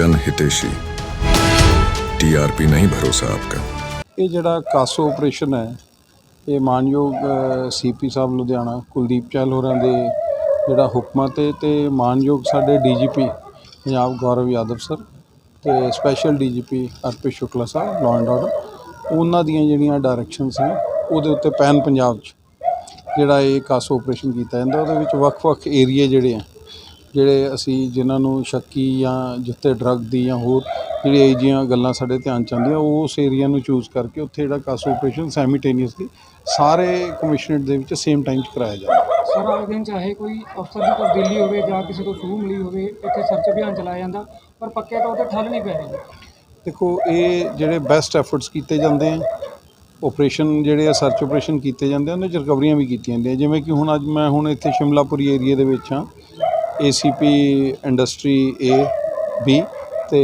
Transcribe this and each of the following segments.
जन हितेशी टीआरपी नहीं भरोसा आपका ਇਹ ਜਿਹੜਾ ਕਾਸੋ ਆਪਰੇਸ਼ਨ ਹੈ ਇਹ ਮਾਨਯੋਗ ਸੀਪੀ ਸਾਹਿਬ ਲੁਧਿਆਣਾ ਕੁਲਦੀਪ ਚਹਿਲ ਹੋਰਾਂ ਦੇ ਜਿਹੜਾ ਹੁਕਮਾਂ ਤੇ ਤੇ ਮਾਨਯੋਗ ਸਾਡੇ ਡੀਜੀਪੀ ਪੰਜਾਬ ਗੌਰਵ ਯਾਦਵ ਸਰ ਤੇ special DGP Arpit Shukla Sahib law and order ਉਹਨਾਂ ਦੀਆਂ ਜਿਹੜੀਆਂ ਡਾਇਰੈਕਸ਼ਨਸ ਹੈ ਉਹਦੇ ਉੱਤੇ ਪੈਨ ਪੰਜਾਬ 'ਚ ਜਿਹੜਾ ਇਹ ਕਾਸੋ ਆਪਰੇਸ਼ਨ ਕੀਤਾ ਜਾਂਦਾ ਉਹਦੇ ਵਿੱਚ ਵੱਖ-ਵੱਖ ਏਰੀਏ ਜਿਹੜੇ ਆ ਜਿਹੜੇ ਅਸੀਂ ਜਿਨ੍ਹਾਂ ਨੂੰ ਸ਼ੱਕੀ ਜਾਂ ਜਿੱਥੇ ਡਰੱਗ ਦੀ ਜਾਂ ਹੋਰ ਜਿਹੜੀਆਂ ਇਹ ਜਿਹੀਆਂ ਗੱਲਾਂ ਸਾਡੇ ਧਿਆਨ ਚ ਆਉਂਦੀਆਂ ਉਸ ਏਰੀਆ ਨੂੰ ਚੂਜ਼ ਕਰਕੇ ਉੱਥੇ ਜਿਹੜਾ ਕਾਸੋ ਆਪਰੇਸ਼ਨ ਸਾਈਮਲਟੇਨੀਅਸਲੀ ਸਾਰੇ ਕਮਿਸ਼ਨਰੇਟ ਦੇ ਵਿੱਚ ਸੇਮ ਟਾਈਮ 'ਚ ਕਰਾਇਆ ਜਾਂਦਾ। ਸਰ ਆਵੇਦਨ ਚਾਹੇ ਕੋਈ ਅਫਸਰ ਦੀ ਤਬਦੀਲੀ ਹੋਵੇ ਜਾਂ ਕਿਸੇ ਤੋਂ ਸੂਹ ਮਿਲੀ ਹੋਵੇ ਇੱਥੇ ਸਰਚ ਅਭਿਆਨ ਚਲਾਇਆ ਜਾਂਦਾ ਪਰ ਪੱਕੇ ਤੌਰ ਤੇ ਠੱਲ ਨਹੀਂ ਪੈ ਰਹੀ। ਦੇਖੋ ਇਹ ਜਿਹੜੇ ਬੈਸਟ ਐਫਰਟਸ ਕੀਤੇ ਜਾਂਦੇ ਆ ਆਪਰੇਸ਼ਨ ਜਿਹੜੇ ਆ ਸਰਚ ਆਪਰੇਸ਼ਨ ਕੀਤੇ ਜਾਂਦੇ ਆ ਉਹਨਾਂ 'ਚ ਰਿਕਵਰੀਆਂ ਵੀ ਕੀਤੀਆਂ ਜਾਂਦੀਆਂ। ਜਿਵੇਂ ਕਿ ਹੁਣ ਅੱਜ ਮੈਂ ਹੁਣ ਇੱਥੇ ਸ਼ਿਮਲਾਪੁਰੀ ਏਰੀਆ ਦੇ ਵਿੱਚ ਹਾਂ ਏਸੀਪੀ ਇੰਡਸਟਰੀ ਏ ਬੀ ਤੇ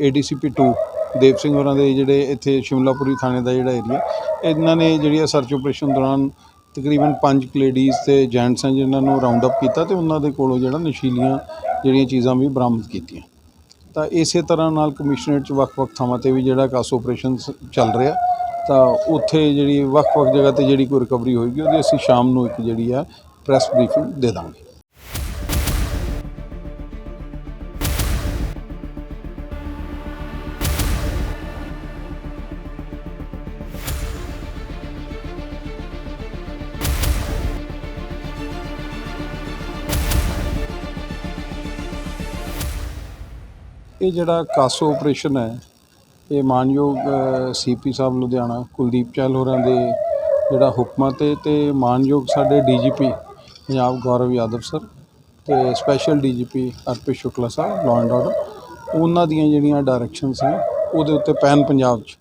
ਏਡੀਸੀਪੀ 2 ਦੇਵ ਸਿੰਘ ਹੋਰਾਂ ਦੇ ਜਿਹੜੇ ਇੱਥੇ ਸ਼ਿਮਲਾਪੁਰੀ ਥਾਣੇ ਦਾ ਜਿਹੜਾ ਏਰੀਆ ਇਹਨਾਂ ਨੇ ਜਿਹੜੀ ਆ ਸਰਚ ਆਪਰੇਸ਼ਨ ਦੌਰਾਨ ਤਕਰੀਬਨ 5 ਲੇਡੀਜ਼ ਤੇ ਜੈਂਟਸ ਹਨ ਜਿਨ੍ਹਾਂ ਨੂੰ ਰਾਉਂਡ ਅਪ ਕੀਤਾ ਤੇ ਉਹਨਾਂ ਦੇ ਕੋਲੋਂ ਜਿਹੜਾ ਨਸ਼ੀਲੀਆਂ ਜਿਹੜੀਆਂ ਚੀਜ਼ਾਂ ਵੀ ਬਰਾਮਦ ਕੀਤੀਆਂ। ਤਾਂ ਇਸੇ ਤਰ੍ਹਾਂ ਨਾਲ ਕਮਿਸ਼ਨਰੇਟ ਚ ਵੱਖ-ਵੱਖ ਥਾਵਾਂ ਤੇ ਵੀ ਜਿਹੜਾ ਕਾਸੋ ਆਪਰੇਸ਼ਨ ਚੱਲ ਰਿਹਾ। ਤਾਂ ਉੱਥੇ ਜਿਹੜੀ ਵੱਖ-ਵੱਖ ਜਗ੍ਹਾ ਤੇ ਜਿਹੜੀ ਕੋਈ ਰਿਕਵਰੀ ਹੋਏਗੀ, ਉਹਦੀ ਅਸੀਂ ਸ਼ਾਮ ਨੂੰ ਇੱਕ ਜਿਹੜੀ ਆ ਪ੍ਰੈਸ ਬਰੀਫਿੰਗ ਦੇ ਦਾਂਗੇ। ਇਹ ਜਿਹੜਾ ਕਾਸੋ ਆਪਰੇਸ਼ਨ ਹੈ, ਇਹ ਮਾਨਯੋਗ ਸੀਪੀ ਸਾਹਿਬ ਲੁਧਿਆਣਾ, ਕੁਲਦੀਪ ਚਹਿਲ ਹੋਰਾਂ ਦੇ ਜਿਹੜਾ ਹੁਕਮਾਂ ਤੇ ਤੇ ਮਾਨਯੋਗ ਸਾਡੇ ਡੀਜੀਪੀ ਪੰਜਾਬ ਗੌਰਵ ਯਾਦਵ ਸਰ ਤੇ special DGP Arpit Shukla Sahib law and order ਉਹਨਾਂ ਦੀਆਂ ਜਿਹੜੀਆਂ ਡਾਇਰੈਕਸ਼ਨਸ ਨੇ, ਉਹਦੇ ਉੱਤੇ ਪੈਨ ਪੰਜਾਬ 'ਚ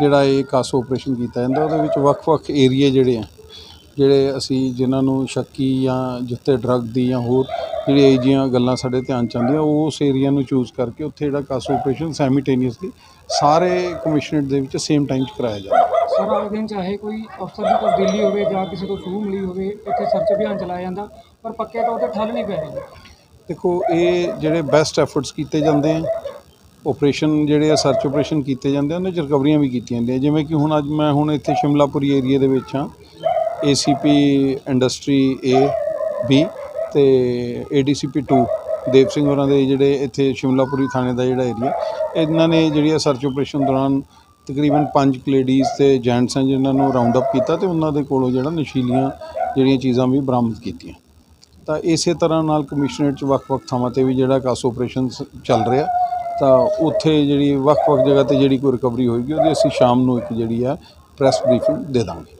ਜਿਹੜਾ ਇਹ ਕਾਸੋ ਆਪਰੇਸ਼ਨ ਕੀਤਾ ਜਾਂਦਾ, ਉਹਦੇ ਵਿੱਚ ਵੱਖ-ਵੱਖ ਏਰੀਏ ਜਿਹੜੇ ਆ, ਜਿਹੜੇ ਅਸੀਂ ਜਿਨ੍ਹਾਂ ਨੂੰ ਸ਼ੱਕੀ ਜਾਂ ਜਿੱਥੇ ਡਰੱਗ ਦੀ ਜਾਂ ਹੋਰ ਜਿਹੜੀਆਂ ਇਹ ਜਿਹੀਆਂ ਗੱਲਾਂ ਸਾਡੇ ਧਿਆਨ ਚ ਆਉਂਦੀਆਂ ਉਸ ਏਰੀਆ ਨੂੰ ਚੂਜ਼ ਕਰਕੇ ਉੱਥੇ ਜਿਹੜਾ ਕਾਸੋ ਆਪਰੇਸ਼ਨ ਸਾਈਮਲਟੇਨੀਅਸਲੀ ਸਾਰੇ ਕਮਿਸ਼ਨਰੇਟ ਦੇ ਵਿੱਚ ਸੇਮ ਟਾਈਮ 'ਚ ਕਰਾਇਆ ਜਾਂਦਾ। ਸਰ ਆਵੇਦਨ ਚਾਹੇ ਕੋਈ ਅਫਸਰ ਦੀ ਤਬਦੀਲੀ ਹੋਵੇ ਜਾਂ ਕਿਸੇ ਤੋਂ ਸੂਹ ਮਿਲੀ ਹੋਵੇ ਇੱਥੇ ਸਰਚ ਅਭਿਆਨ ਚਲਾਇਆ ਜਾਂਦਾ ਪਰ ਪੱਕੇ ਤੌਰ ਤੇ ਠੱਲ ਨਹੀਂ ਪੈ ਰਹੀ। ਦੇਖੋ ਇਹ ਜਿਹੜੇ ਬੈਸਟ ਐਫਰਟਸ ਕੀਤੇ ਜਾਂਦੇ ਆ ਆਪਰੇਸ਼ਨ ਜਿਹੜੇ ਆ ਸਰਚ ਆਪਰੇਸ਼ਨ ਕੀਤੇ ਜਾਂਦੇ ਆ ਉਹਨਾਂ 'ਚ ਰਿਕਵਰੀਆਂ ਵੀ ਕੀਤੀਆਂ ਜਾਂਦੀਆਂ ਜਿਵੇਂ ਕਿ ਹੁਣ ਅੱਜ ਮੈਂ ਹੁਣ ਇੱਥੇ ਸ਼ਿਮਲਾਪੁਰੀ ਏਰੀਆ ਦੇ ਵਿੱਚ ਹਾਂ ਏਸੀਪੀ ਇੰਡਸਟਰੀ ਏ ਬੀ ਤੇ ਏਡੀਸੀਪੀ 2 ਦੇਵ ਸਿੰਘ ਹੋਰਾਂ ਦੇ ਜਿਹੜੇ ਇੱਥੇ ਸ਼ਿਮਲਾਪੁਰੀ ਥਾਣੇ ਦਾ ਜਿਹੜਾ ਏਰੀਆ ਇਹਨਾਂ ਨੇ ਜਿਹੜੀ ਆ ਸਰਚ ਆਪਰੇਸ਼ਨ ਦੌਰਾਨ ਤਕਰੀਬਨ 5 ਲੇਡੀਜ਼ ਤੇ ਜੈਂਟਸ ਹਨ ਜਿਨ੍ਹਾਂ ਨੂੰ ਰਾਉਂਡ ਅਪ ਕੀਤਾ ਤੇ ਉਹਨਾਂ ਦੇ ਕੋਲੋਂ ਜਿਹੜਾ ਨਸ਼ੀਲੀਆਂ ਜਿਹੜੀਆਂ ਚੀਜ਼ਾਂ ਵੀ ਬਰਾਮਦ ਕੀਤੀਆਂ। ਤਾਂ ਇਸੇ ਤਰ੍ਹਾਂ ਨਾਲ ਕਮਿਸ਼ਨਰੇਟ ਚ ਵੱਖ-ਵੱਖ ਥਾਵਾਂ ਤੇ ਵੀ ਜਿਹੜਾ ਕਾਸੋ ਆਪਰੇਸ਼ਨ ਚੱਲ ਰਿਹਾ, ਤਾਂ ਉੱਥੇ ਜਿਹੜੀ ਵੱਖ-ਵੱਖ ਜਗ੍ਹਾ ਤੇ ਜਿਹੜੀ ਕੋਈ ਰਿਕਵਰੀ ਹੋਏਗੀ, ਉਹਦੀ ਅਸੀਂ ਸ਼ਾਮ ਨੂੰ ਇੱਕ ਜਿਹੜੀ ਆ ਪ੍ਰੈਸ ਬਰੀਫਿੰਗ ਦੇ ਦਾਂਗੇ।